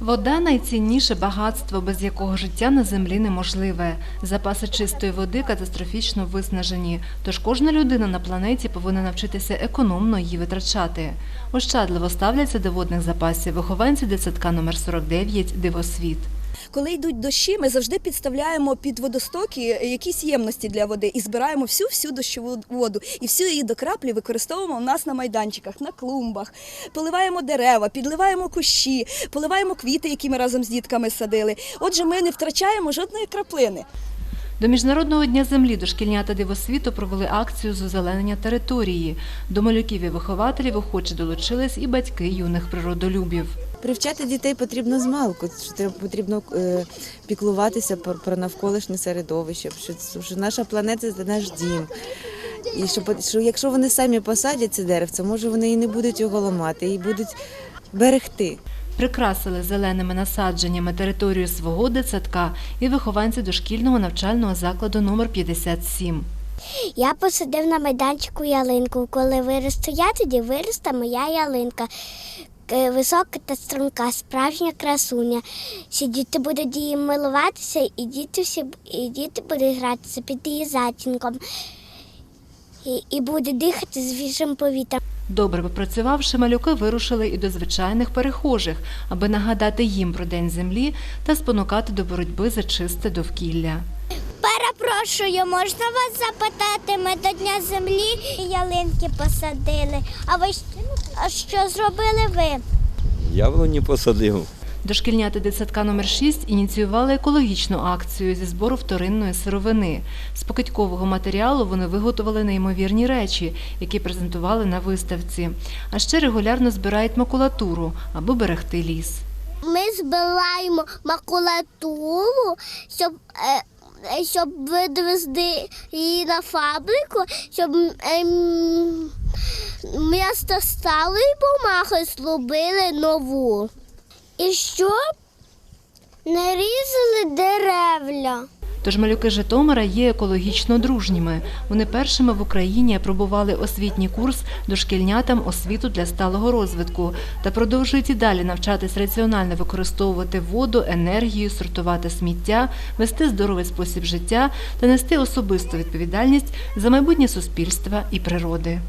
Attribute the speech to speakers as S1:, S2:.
S1: Вода найцінніше багатство, без якого життя на землі неможливе. Запаси чистої води катастрофічно виснажені, тож кожна людина на планеті повинна навчитися економно її витрачати. Ощадливо ставляться до водних запасів вихованці дитсадка номер 49 Дивосвіт.
S2: Коли йдуть дощі, ми завжди підставляємо під водостоки якісь ємності для води і збираємо всю всю дощову воду. І всю її до краплі використовуємо у нас на майданчиках, на клумбах. Поливаємо дерева, підливаємо кущі, поливаємо квіти, які ми разом з дітками садили. Отже, ми не втрачаємо жодної краплини.
S1: До Міжнародного дня землі дошкільнята Дивосвіту провели акцію з озеленення території. До малюків і вихователів охоче долучились і батьки юних природолюбів.
S3: Привчати дітей потрібно змалку, що потрібно е, піклуватися про, про навколишнє середовище, що, що наша планета це наш дім. І що, що якщо вони самі посадять це деревце, може вони і не будуть його ламати, і будуть берегти.
S1: Прикрасили зеленими насадженнями територію свого дитсадка і вихованці дошкільного навчального закладу номер 57.
S4: Я посадив на майданчику ялинку. Коли виросту я, тоді виросте моя ялинка. Е, Висока та струнка, справжня красуня. Всі діти будуть її милуватися, і діти всі і діти будуть гратися під її затінком. І, і будуть дихати свіжим повітрям.
S1: Добре попрацювавши, малюки вирушили і до звичайних перехожих, аби нагадати їм про День землі та спонукати до боротьби за чисте довкілля.
S4: Перепрошую, можна вас запитати? Ми до Дня землі ялинки посадили. А ви а що зробили ви?
S5: Яблуні посадив.
S1: Дошкільняти дитсадка номер 6 ініціювали екологічну акцію зі збору вторинної сировини. З покидькового матеріалу вони виготовили неймовірні речі, які презентували на виставці. А ще регулярно збирають макулатуру, аби берегти ліс.
S4: Ми збираємо макулатуру, щоб, е, щоб відвезти її на фабрику, щоб ем, місто і бумаги зробили нову. І щоб не різали деревля.
S1: Тож малюки Житомира є екологічно дружніми. Вони першими в Україні апробували освітній курс дошкільнятам освіту для сталого розвитку та продовжують і далі навчатись раціонально використовувати воду, енергію, сортувати сміття, вести здоровий спосіб життя та нести особисту відповідальність за майбутнє суспільства і природи.